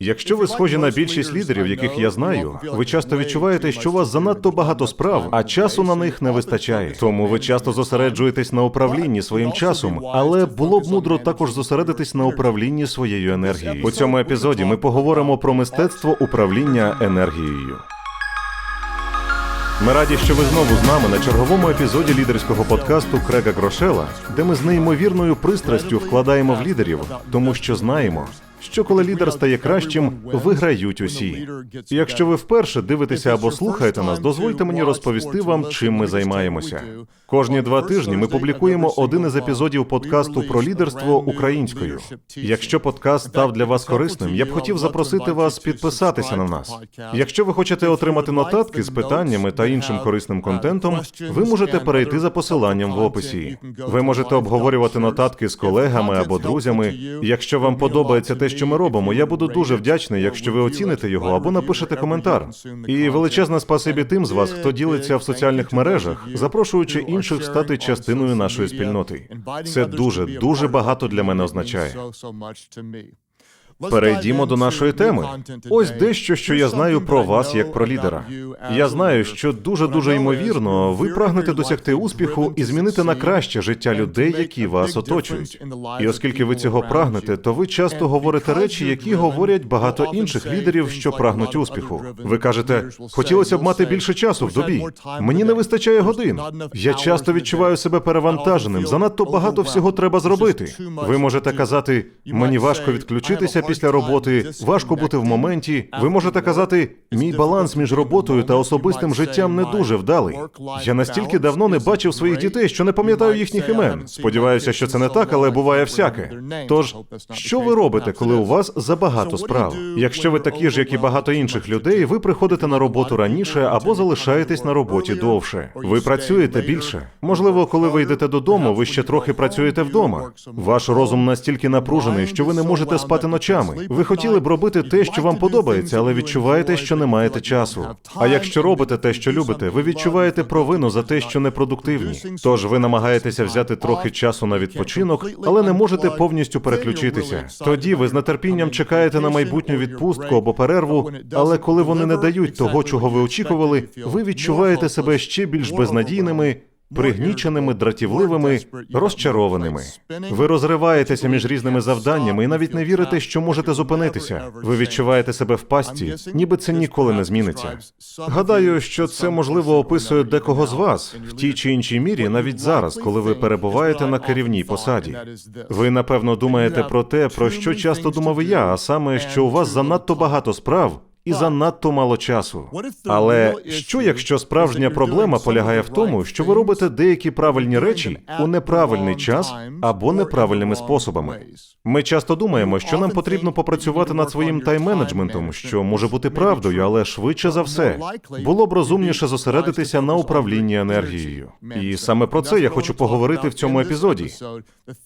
Якщо ви схожі на більшість лідерів, яких я знаю, ви часто відчуваєте, що у вас занадто багато справ, а часу на них не вистачає. Тому ви часто зосереджуєтесь на управлінні своїм часом, але було б мудро також зосередитись на управлінні своєю енергією. У цьому епізоді ми поговоримо про мистецтво управління енергією. Ми раді, що ви знову з нами на черговому епізоді лідерського подкасту Крега Грошела, де ми з неймовірною пристрастю вкладаємо в лідерів, тому що знаємо, що коли лідер стає кращим, виграють усі. Якщо ви вперше дивитеся або слухаєте нас, дозвольте мені розповісти вам, чим ми займаємося. Кожні два тижні ми публікуємо один із епізодів подкасту про лідерство українською. Якщо подкаст став для вас корисним, я б хотів запросити вас підписатися на нас. Якщо ви хочете отримати нотатки з питаннями та іншим корисним контентом, ви можете перейти за посиланням в описі. Ви можете обговорювати нотатки з колегами або друзями. Якщо вам подобається те, що ми робимо, я буду дуже вдячний, якщо ви оціните його або напишете коментар. І величезне спасибі тим з вас, хто ділиться в соціальних мережах, запрошуючи інших стати частиною нашої спільноти. Це дуже дуже багато для мене означає. Перейдімо до нашої теми. Ось дещо, що я знаю про вас як про лідера. Я знаю, що дуже дуже ймовірно, ви прагнете досягти успіху і змінити на краще життя людей, які вас оточують. І оскільки ви цього прагнете, то ви часто говорите речі, які говорять багато інших лідерів, що прагнуть успіху. Ви кажете, хотілося б мати більше часу в добі. Мені не вистачає годин. Я часто відчуваю себе перевантаженим. Занадто багато всього треба зробити. Ви можете казати, мені важко відключитися після роботи, важко бути в моменті. Ви можете казати, мій баланс між роботою та особистим життям не дуже вдалий. Я настільки давно не бачив своїх дітей, що не пам'ятаю їхніх імен. Сподіваюся, що це не так, але буває всяке. Тож, що ви робите, коли у вас забагато справ? Якщо ви такі ж, як і багато інших людей, ви приходите на роботу раніше або залишаєтесь на роботі довше. Ви працюєте більше. Можливо, коли ви йдете додому, ви ще трохи працюєте вдома. Ваш розум настільки напружений, що ви не можете спати ночами. Ви хотіли б робити те, що вам подобається, але відчуваєте, що не маєте часу. А якщо робите те, що любите, ви відчуваєте провину за те, що непродуктивні. Тож ви намагаєтеся взяти трохи часу на відпочинок, але не можете повністю переключитися. Тоді ви з нетерпінням чекаєте на майбутню відпустку або перерву, але коли вони не дають того, чого ви очікували, ви відчуваєте себе ще більш безнадійними. Пригніченими, дратівливими, розчарованими. Ви розриваєтеся між різними завданнями і навіть не вірите, що можете зупинитися. Ви відчуваєте себе в пастці, ніби це ніколи не зміниться. Гадаю, що це можливо описує декого з вас в тій чи іншій мірі, навіть зараз, коли ви перебуваєте на керівній посаді. Ви напевно думаєте про те, про що часто думав я, а саме, що у вас занадто багато справ і занадто мало часу. Але що якщо справжня проблема полягає в тому, що ви робите деякі правильні речі у неправильний час або неправильними способами? Ми часто думаємо, що нам потрібно попрацювати над своїм тайм-менеджментом, що може бути правдою, але швидше за все було б розумніше зосередитися на управлінні енергією. І саме про це я хочу поговорити в цьому епізоді.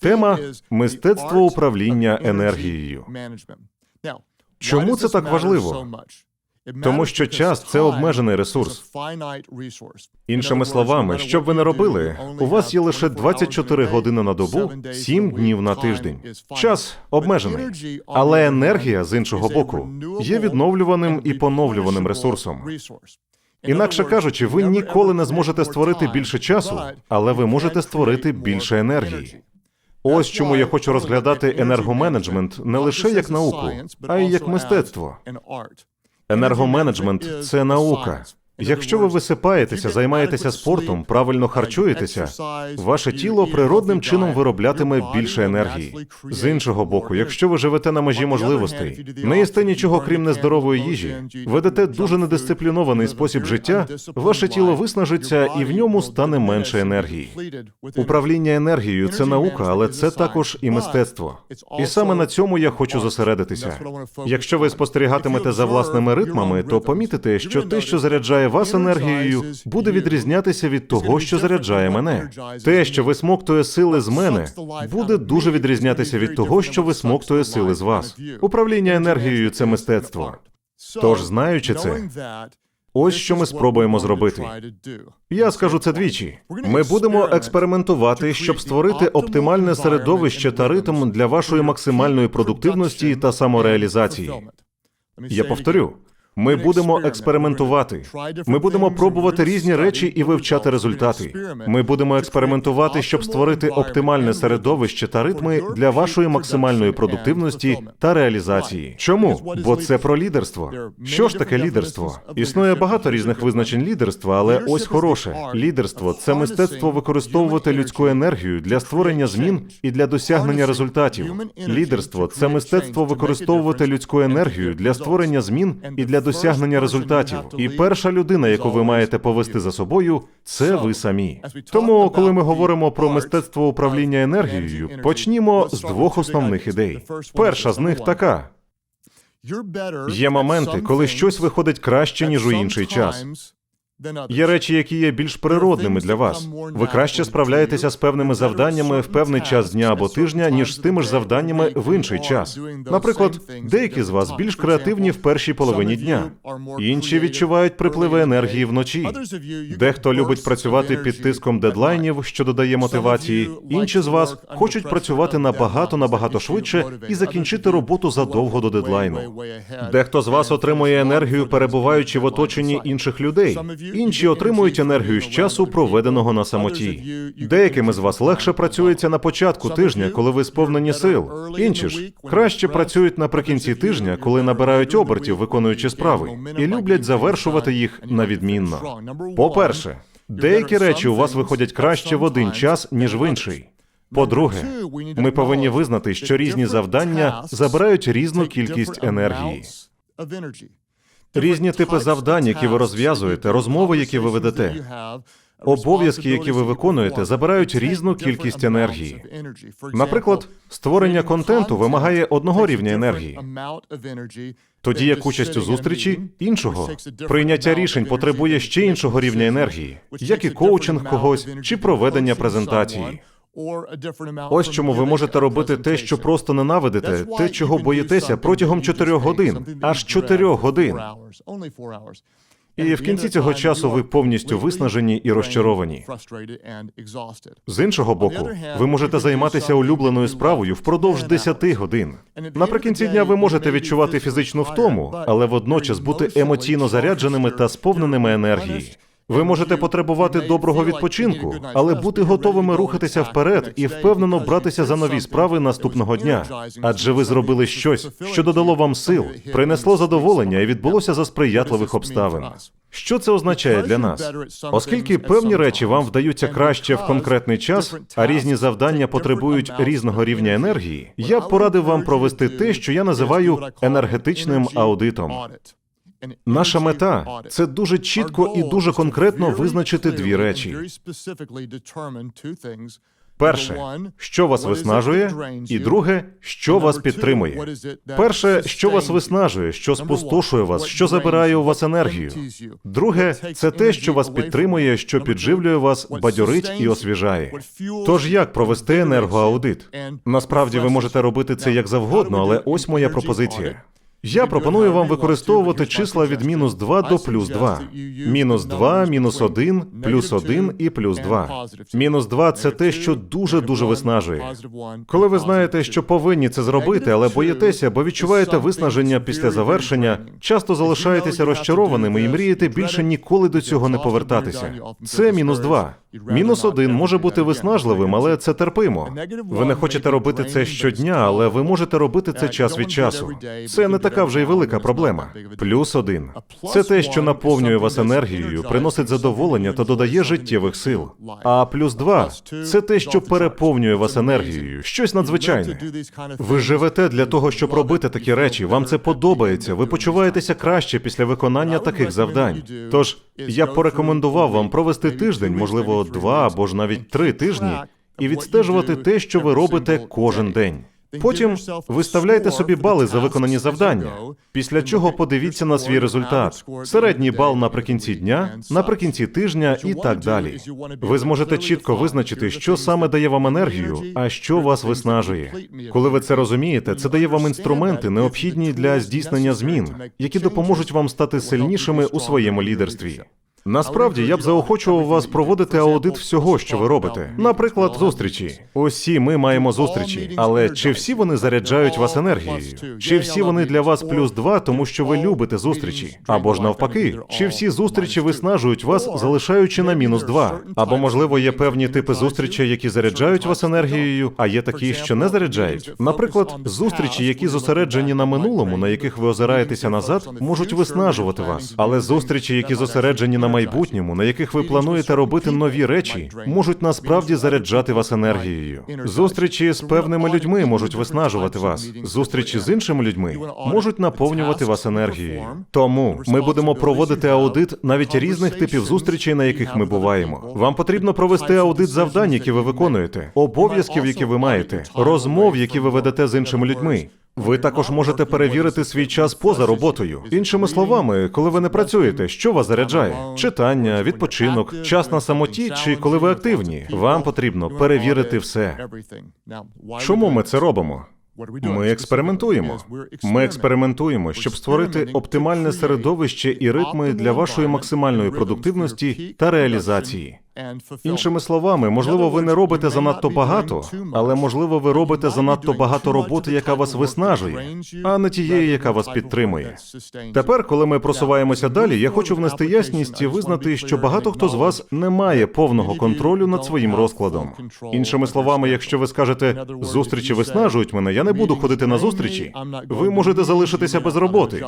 Тема мистецтво управління енергією. Чому це так важливо? Тому що час це обмежений ресурс. Іншими словами, що б ви не робили, у вас є лише 24 години на добу, 7 днів на тиждень. Час обмежений, але енергія з іншого боку є відновлюваним і поновлюваним ресурсом. Інакше кажучи, ви ніколи не зможете створити більше часу, але ви можете створити більше енергії. Ось чому я хочу розглядати енергоменеджмент не лише як науку, а й як мистецтво. Енергоменеджмент це наука. Якщо ви висипаєтеся, займаєтеся спортом, правильно харчуєтеся, ваше тіло природним чином вироблятиме більше енергії. З іншого боку, якщо ви живете на межі можливостей, не їсте нічого крім нездорової їжі, ведете дуже недисциплінований спосіб життя, ваше тіло виснажиться і в ньому стане менше енергії. Управління енергією це наука, але це також і мистецтво. І саме на цьому я хочу зосередитися. Якщо ви спостерігатимете за власними ритмами, то помітите, що те, що заряджає вас енергією, буде відрізнятися від того, що заряджає мене. Те, що висмоктує сили з мене, буде дуже відрізнятися від того, що висмоктує сили з вас. Управління енергією це мистецтво. Тож, знаючи це, ось що ми спробуємо зробити. Я скажу це двічі. Ми будемо експериментувати, щоб створити оптимальне середовище та ритм для вашої максимальної продуктивності та самореалізації. Я повторю. Ми будемо експериментувати. Ми будемо пробувати різні речі і вивчати результати. Ми будемо експериментувати, щоб створити оптимальне середовище та ритми для вашої максимальної продуктивності та реалізації. Чому? Бо це про лідерство. Що ж таке лідерство? Існує багато різних визначень лідерства, але ось хороше. Лідерство це мистецтво використовувати людську енергію для створення змін і для досягнення результатів. Лідерство це мистецтво використовувати людську енергію для створення змін і для досягнення результатів. І перша людина, яку ви маєте повести за собою, це ви самі. Тому, коли ми говоримо про мистецтво управління енергією, почнімо з двох основних ідей. Перша з них така: є моменти, коли щось виходить краще ніж у інший час. Є речі, які є більш природними для вас. Ви краще справляєтеся з певними завданнями в певний час дня або тижня, ніж з тими ж завданнями в інший час. Наприклад, деякі з вас більш креативні в першій половині дня, інші відчувають припливи енергії вночі. Дехто любить працювати під тиском дедлайнів, що додає мотивації. Інші з вас хочуть працювати набагато набагато швидше і закінчити роботу задовго до дедлайну. Дехто з вас отримує енергію, перебуваючи в оточенні інших людей. Інші отримують енергію з часу, проведеного на самоті. Деяким з вас легше працюється на початку тижня, коли ви сповнені сил. Інші ж краще працюють наприкінці тижня, коли набирають обертів, виконуючи справи, і люблять завершувати їх на відмінно. По-перше, деякі речі у вас виходять краще в один час, ніж в інший. По-друге, ми повинні визнати, що різні завдання забирають різну кількість енергії. Різні типи завдань, які ви розв'язуєте, розмови, які ви ведете, обов'язки, які ви виконуєте, забирають різну кількість енергії. Наприклад, створення контенту вимагає одного рівня енергії, тоді як участь у зустрічі іншого. Прийняття рішень потребує ще іншого рівня енергії, як і коучинг когось чи проведення презентації. Ось чому ви можете робити те, що просто ненавидите, те, чого боїтеся протягом чотирьох годин, аж чотирьох годин. І в кінці цього часу ви повністю виснажені і розчаровані. З іншого боку, ви можете займатися улюбленою справою впродовж 10 годин. Наприкінці дня ви можете відчувати фізичну втому, але водночас бути емоційно зарядженими та сповненими енергії. Ви можете потребувати доброго відпочинку, але бути готовими рухатися вперед і впевнено братися за нові справи наступного дня. Адже ви зробили щось, що додало вам сил, принесло задоволення і відбулося за сприятливих обставин. Що це означає для нас? Оскільки певні речі вам вдаються краще в конкретний час, а різні завдання потребують різного рівня енергії, я порадив вам провести те, що я називаю енергетичним аудитом. Наша мета це дуже чітко і дуже конкретно визначити дві речі. Перше, що вас виснажує, і друге, що вас підтримує. Перше, що вас виснажує, що спустошує вас, що забирає у вас енергію. Друге, це те, що вас підтримує, що підживлює вас, бадьорить і освіжає. Тож як провести енергоаудит? Насправді ви можете робити це як завгодно, але ось моя пропозиція. Я пропоную вам використовувати числа від мінус 2 до плюс 2. Мінус 2, мінус 1, плюс 1 і плюс 2. Мінус 2 – це те, що дуже-дуже виснажує. Коли ви знаєте, що повинні це зробити, але боїтеся, бо відчуваєте виснаження після завершення, часто залишаєтеся розчарованими і мрієте більше ніколи до цього не повертатися. Це мінус 2. Мінус один може бути виснажливим, але це терпимо. Ви не хочете робити це щодня, але ви можете робити це час від часу. Це не така вже й велика проблема. Плюс один це те, що наповнює вас енергією, приносить задоволення та додає життєвих сил. А плюс два це те, що переповнює вас енергією, щось надзвичайне. Ви живете для того, щоб робити такі речі. Вам це подобається. Ви почуваєтеся краще після виконання таких завдань. Тож я б порекомендував вам провести тиждень, можливо, два або ж навіть три тижні, і відстежувати те, що ви робите кожен день. Потім виставляйте собі бали за виконані завдання, після чого подивіться на свій результат, середній бал наприкінці дня, наприкінці тижня і так далі. Ви зможете чітко визначити, що саме дає вам енергію, а що вас виснажує. Коли ви це розумієте, це дає вам інструменти, необхідні для здійснення змін, які допоможуть вам стати сильнішими у своєму лідерстві. Насправді я б заохочував вас проводити аудит всього, що ви робите. Наприклад, зустрічі. Усі ми маємо зустрічі, але чи всі вони заряджають вас енергією? Чи всі вони для вас плюс два, тому що ви любите зустрічі? Або ж навпаки, чи всі зустрічі виснажують вас, залишаючи на мінус два? Або можливо є певні типи зустрічей, які заряджають вас енергією, а є такі, що не заряджають. Наприклад, зустрічі, які зосереджені на минулому, на яких ви озираєтеся назад, можуть виснажувати вас. Але зустрічі, які зосереджені на майбутньому, на яких ви плануєте робити нові речі, можуть насправді заряджати вас енергією. Зустрічі з певними людьми можуть виснажувати вас. Зустрічі з іншими людьми можуть наповнювати вас енергією. Тому ми будемо проводити аудит навіть різних типів зустрічей, на яких ми буваємо. Вам потрібно провести аудит завдань, які ви виконуєте, обов'язків, які ви маєте, розмов, які ви ведете з іншими людьми. Ви також можете перевірити свій час поза роботою. Іншими словами, коли ви не працюєте, що вас заряджає? Читання, відпочинок, час на самоті чи коли ви активні? Вам потрібно перевірити все. Чому ми це робимо? Ми експериментуємо. Ми експериментуємо, щоб створити оптимальне середовище і ритми для вашої максимальної продуктивності та реалізації. Іншими словами, можливо, ви не робите занадто багато, але можливо, ви робите занадто багато роботи, яка вас виснажує, а не тієї, яка вас підтримує. Тепер, коли ми просуваємося далі, я хочу внести ясність і визнати, що багато хто з вас не має повного контролю над своїм розкладом. Іншими словами, якщо ви скажете зустрічі виснажують мене, я не буду ходити на зустрічі. Ви можете залишитися без роботи.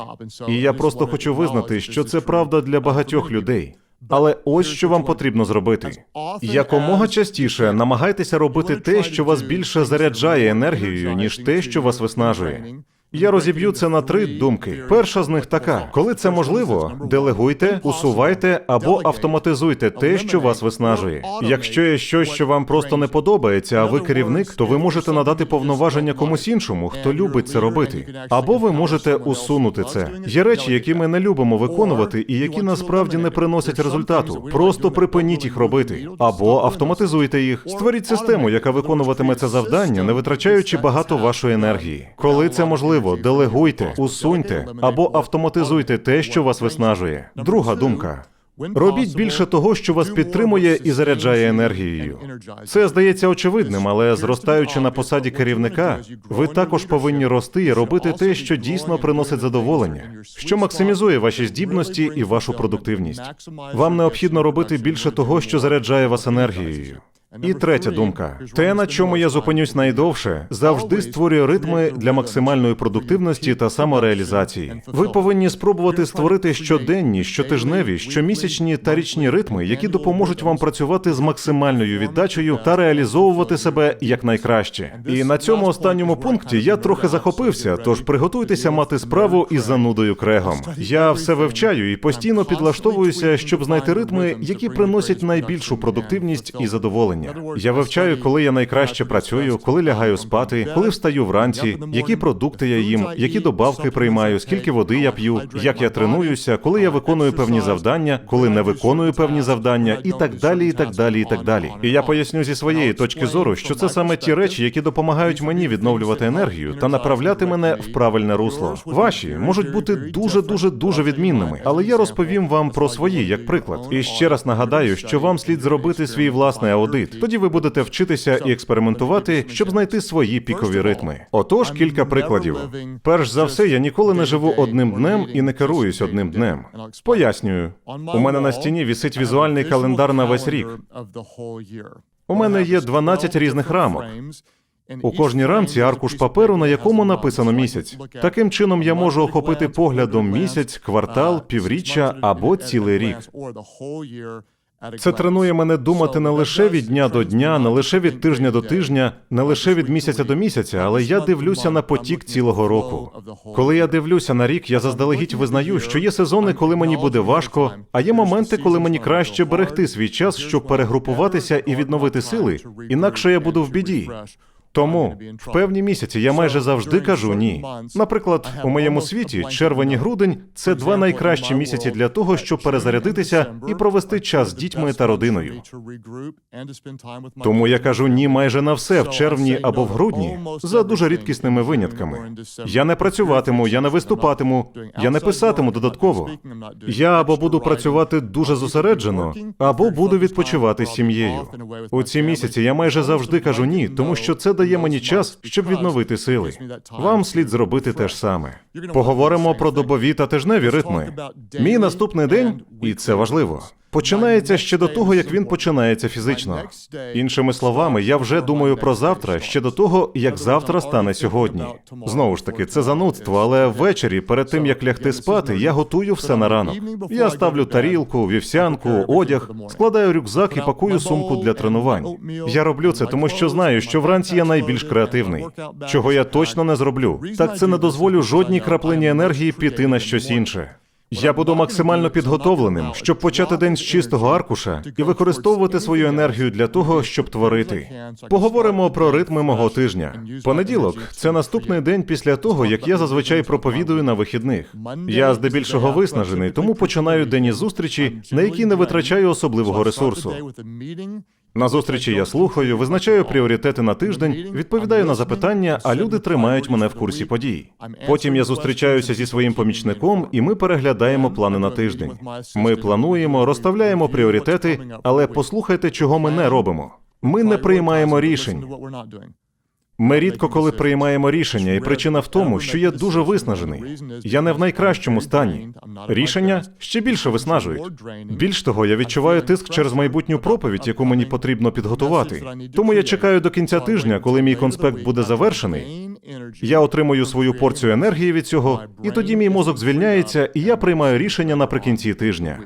І я просто хочу визнати, що це правда для багатьох людей. Але ось що вам потрібно зробити. Якомога частіше намагайтеся робити те, що вас більше заряджає енергією, ніж те, що вас виснажує. Я розіб'ю це на три думки. Перша з них така: коли це можливо, делегуйте, усувайте або автоматизуйте те, що вас виснажує. Якщо є щось, що вам просто не подобається, а ви керівник, то ви можете надати повноваження комусь іншому, хто любить це робити. Або ви можете усунути це. Є речі, які ми не любимо виконувати, і які насправді не приносять результату. Просто припиніть їх робити. Або автоматизуйте їх. Створіть систему, яка виконуватиме це завдання, не витрачаючи багато вашої енергії. Коли це можливо, делегуйте, усуньте або автоматизуйте те, що вас виснажує. Друга думка. Робіть більше того, що вас підтримує і заряджає енергією. Це здається очевидним, але зростаючи на посаді керівника, ви також повинні рости і робити те, що дійсно приносить задоволення, що максимізує ваші здібності і вашу продуктивність. Вам необхідно робити більше того, що заряджає вас енергією. І третя думка: те, на чому я зупинюсь найдовше, завжди створює ритми для максимальної продуктивності та самореалізації. Ви повинні спробувати створити щоденні, щотижневі, щомісячні та річні ритми, які допоможуть вам працювати з максимальною віддачею та реалізовувати себе якнайкраще. І на цьому останньому пункті я трохи захопився, тож приготуйтеся мати справу із занудою крегом. Я все вивчаю і постійно підлаштовуюся, щоб знайти ритми, які приносять найбільшу продуктивність і задоволення. Я вивчаю, коли я найкраще працюю, коли лягаю спати, коли встаю вранці, які продукти я їм, які добавки приймаю, скільки води я п'ю, як я тренуюся, коли я виконую певні завдання, коли не виконую певні завдання, і так далі, і так далі, і так далі. І я поясню зі своєї точки зору, що це саме ті речі, які допомагають мені відновлювати енергію та направляти мене в правильне русло. Ваші можуть бути дуже, дуже, дуже відмінними, але я розповім вам про свої як приклад. І ще раз нагадаю, що вам слід зробити свій власний аудит. Тоді ви будете вчитися і експериментувати, щоб знайти свої пікові ритми. Отож, кілька прикладів. Перш за все, я ніколи не живу одним днем і не керуюсь одним днем. Пояснюю, у мене на стіні вісить візуальний календар на весь рік. У мене є 12 різних рамок. У кожній рамці аркуш паперу, на якому написано місяць. Таким чином я можу охопити поглядом місяць, квартал, півріччя або цілий рік. Це тренує мене думати не лише від дня до дня, не лише від тижня до тижня, не лише від місяця до місяця, але я дивлюся на потік цілого року. Коли я дивлюся на рік, я заздалегідь визнаю, що є сезони, коли мені буде важко, а є моменти, коли мені краще берегти свій час, щоб перегрупуватися і відновити сили, інакше я буду в біді. Тому в певні місяці я майже завжди кажу ні. Наприклад, у моєму світі червень і грудень це два найкращі місяці для того, щоб перезарядитися і провести час з дітьми та родиною. Тому я кажу ні майже на все в червні або в грудні, за дуже рідкісними винятками. Я не працюватиму, я не виступатиму, я не писатиму додатково. Я або буду працювати дуже зосереджено, або буду відпочивати з сім'єю. У ці місяці я майже завжди кажу ні, тому що це дає мені час, щоб відновити сили. Вам слід зробити те ж саме. Поговоримо про добові та тижневі ритми. Мій наступний день, і це важливо. Починається ще до того, як він починається фізично. Іншими словами, я вже думаю про завтра ще до того, як завтра стане сьогодні. Знову ж таки, це занудство, але ввечері, перед тим як лягти спати, я готую все на ранок. Я ставлю тарілку, вівсянку, одяг, складаю рюкзак і пакую сумку для тренувань. Я роблю це, тому що знаю, що вранці я найбільш креативний. Чого я точно не зроблю, так це не дозволю жодній краплині енергії піти на щось інше. Я буду максимально підготовленим, щоб почати день з чистого аркуша і використовувати свою енергію для того, щоб творити. Поговоримо про ритми мого тижня. Понеділок це наступний день після того, як я зазвичай проповідую на вихідних. Я здебільшого виснажений, тому починаю день із зустрічі, на якій не витрачаю особливого ресурсу. На зустрічі я слухаю, визначаю пріоритети на тиждень, відповідаю на запитання, а люди тримають мене в курсі подій. Потім я зустрічаюся зі своїм помічником, і ми переглядаємо плани на тиждень. Ми плануємо, розставляємо пріоритети, але послухайте, чого ми не робимо. Ми не приймаємо рішень. Ми рідко коли приймаємо рішення, і причина в тому, що я дуже виснажений. Я не в найкращому стані. Рішення ще більше виснажують. Більш того, я відчуваю тиск через майбутню проповідь, яку мені потрібно підготувати. Тому я чекаю до кінця тижня, коли мій конспект буде завершений. Я отримую свою порцію енергії від цього, і тоді мій мозок звільняється, і я приймаю рішення наприкінці тижня.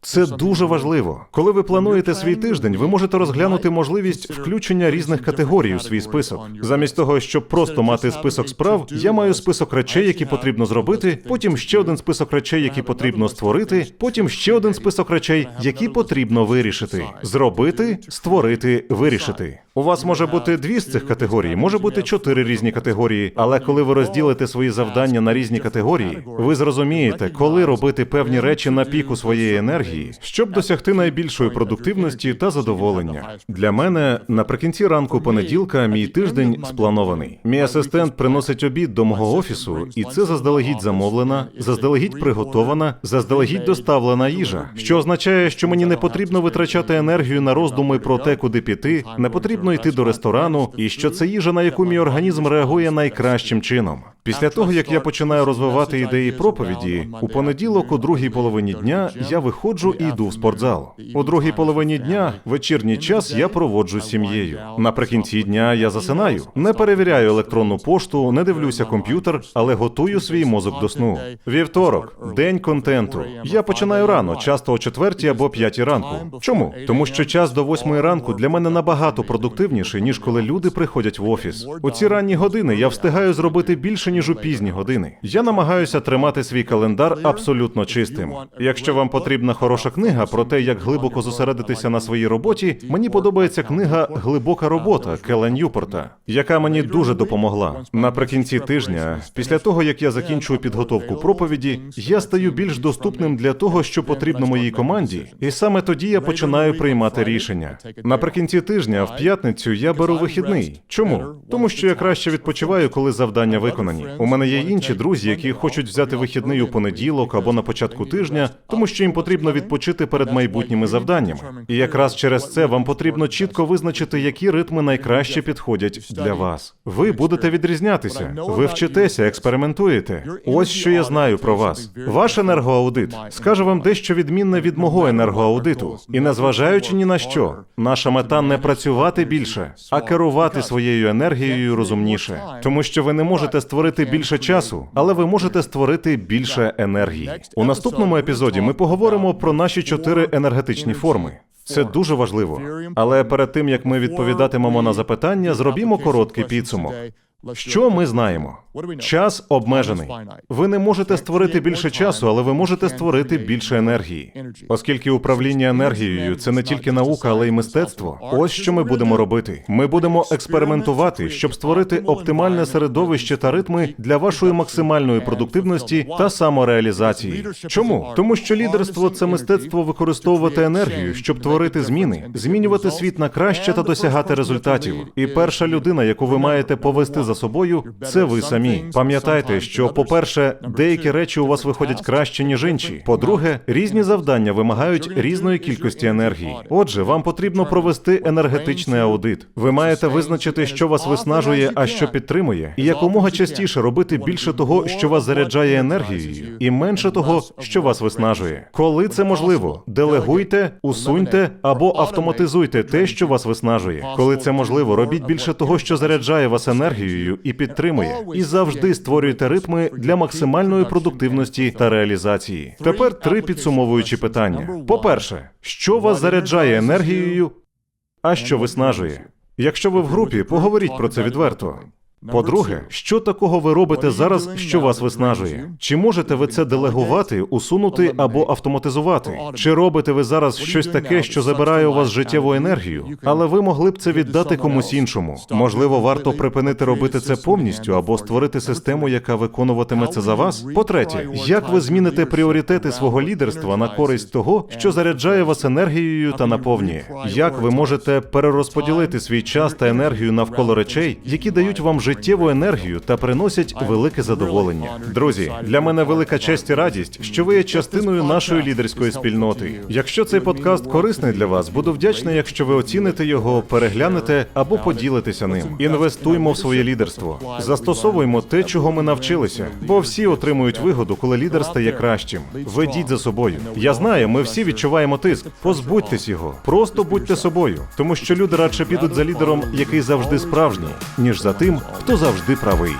Це дуже важливо. Коли ви плануєте свій тиждень, ви можете розглянути можливість включення різних категорій у свій список. Замість того, щоб просто мати список справ, я маю список речей, які потрібно зробити. Потім ще один список речей, які потрібно створити. Потім ще один список речей, які потрібно вирішити. Зробити, створити, вирішити. У вас може бути дві з цих категорій, може бути чотири різні категорії. Але коли ви розділите свої завдання на різні категорії, ви зрозумієте, коли робити певні речі на піку своєї енергії, щоб досягти найбільшої продуктивності та задоволення. Для мене наприкінці ранку понеділка мій тиждень спланований. Мій асистент приносить обід до мого офісу, і це заздалегідь замовлена, заздалегідь приготована, заздалегідь доставлена їжа, що означає, що мені не потрібно витрачати енергію на роздуми про те, куди піти, не потрібно йти до ресторану, і що це їжа, на яку мій організм реагує найкращим чином. Після того, як я починаю розвивати ідеї проповіді, у понеділок, у другій половині дня, я виходжу і йду в спортзал. У другій половині дня, вечірній час, я проводжу з сім'єю. Наприкінці дня я засинаю, не перевіряю електронну пошту, не дивлюся комп'ютер, але готую свій мозок до сну. Вівторок, день контенту. Я починаю рано, часто о четвертій або п'ятій ранку. Чому? Тому що час до восьмої ранку для мене набагато продуктивніший, ніж коли люди приходять в офіс. У ці ранні години я встигаю зробити більше ніж у пізні години. Я намагаюся тримати свій календар абсолютно чистим. Якщо вам потрібна хороша книга про те, як глибоко зосередитися на своїй роботі, мені подобається книга Глибока робота Кела Ньюпорта, яка мені дуже допомогла. Наприкінці тижня, після того як я закінчую підготовку проповіді, я стаю більш доступним для того, що потрібно моїй команді, і саме тоді я починаю приймати рішення. Наприкінці тижня, в п'ятницю, я беру вихідний. Чому? Тому що я краще відпочиваю, коли завдання виконані. У мене є інші друзі, які хочуть взяти вихідний у понеділок або на початку тижня, тому що їм потрібно відпочити перед майбутніми завданнями. І якраз через це вам потрібно чітко визначити, які ритми найкраще підходять для вас. Ви будете відрізнятися, ви вчитеся, експериментуєте. Ось що я знаю про вас. Ваш енергоаудит скаже вам дещо відмінне від мого енергоаудиту. І незважаючи ні на що, наша мета не працювати більше, а керувати своєю енергією розумніше, тому що ви не можете створити більше часу, але ви можете створити більше енергії. У наступному епізоді ми поговоримо про наші чотири енергетичні форми. Це дуже важливо. Але перед тим як ми відповідатимемо на запитання, зробімо короткий підсумок. Що ми знаємо? Час обмежений. Ви не можете створити більше часу, але ви можете створити більше енергії. Оскільки управління енергією це не тільки наука, але й мистецтво. Ось що ми будемо робити. Ми будемо експериментувати, щоб створити оптимальне середовище та ритми для вашої максимальної продуктивності та самореалізації. Чому? Тому що лідерство це мистецтво використовувати енергію, щоб творити зміни, змінювати світ на краще та досягати результатів. І перша людина, яку ви маєте повести за собою, це ви самі. Пам'ятайте, що, по-перше, деякі речі у вас виходять краще, ніж інші. По-друге, різні завдання вимагають різної кількості енергії. Отже, вам потрібно провести енергетичний аудит. Ви маєте визначити, що вас виснажує, а що підтримує, і якомога частіше робити більше того, що вас заряджає енергією, і менше того, що вас виснажує. Коли це можливо, делегуйте, усуньте або автоматизуйте те, що вас виснажує. Коли це можливо, робіть більше того, що заряджає вас енергією і підтримує, і завжди створюєте ритми для максимальної продуктивності та реалізації. Тепер три підсумовуючі питання. По-перше, що вас заряджає енергією, а що виснажує? Якщо ви в групі, поговоріть про це відверто. По-друге, що такого ви робите зараз, що вас виснажує? Чи можете ви це делегувати, усунути або автоматизувати? Чи робите ви зараз щось таке, що забирає у вас життєву енергію, але ви могли б це віддати комусь іншому? Можливо, варто припинити робити це повністю або створити систему, яка виконуватиме це за вас? По-третє, як ви зміните пріоритети свого лідерства на користь того, що заряджає вас енергією та наповнює? Як ви можете перерозподілити свій час та енергію навколо речей, які дають вам життєву енергію та приносять велике задоволення. Друзі, для мене велика честь і радість, що ви є частиною нашої лідерської спільноти. Якщо цей подкаст корисний для вас, буду вдячний, якщо ви оціните його, переглянете або поділитеся ним. Інвестуймо в своє лідерство, застосовуймо те, чого ми навчилися, бо всі отримують вигоду, коли лідер стає кращим. Ведіть за собою. Я знаю, ми всі відчуваємо тиск. Позбудьтесь його, просто будьте собою, тому що люди радше підуть за лідером, який завжди справжній, ніж за тим, хто завжди правий.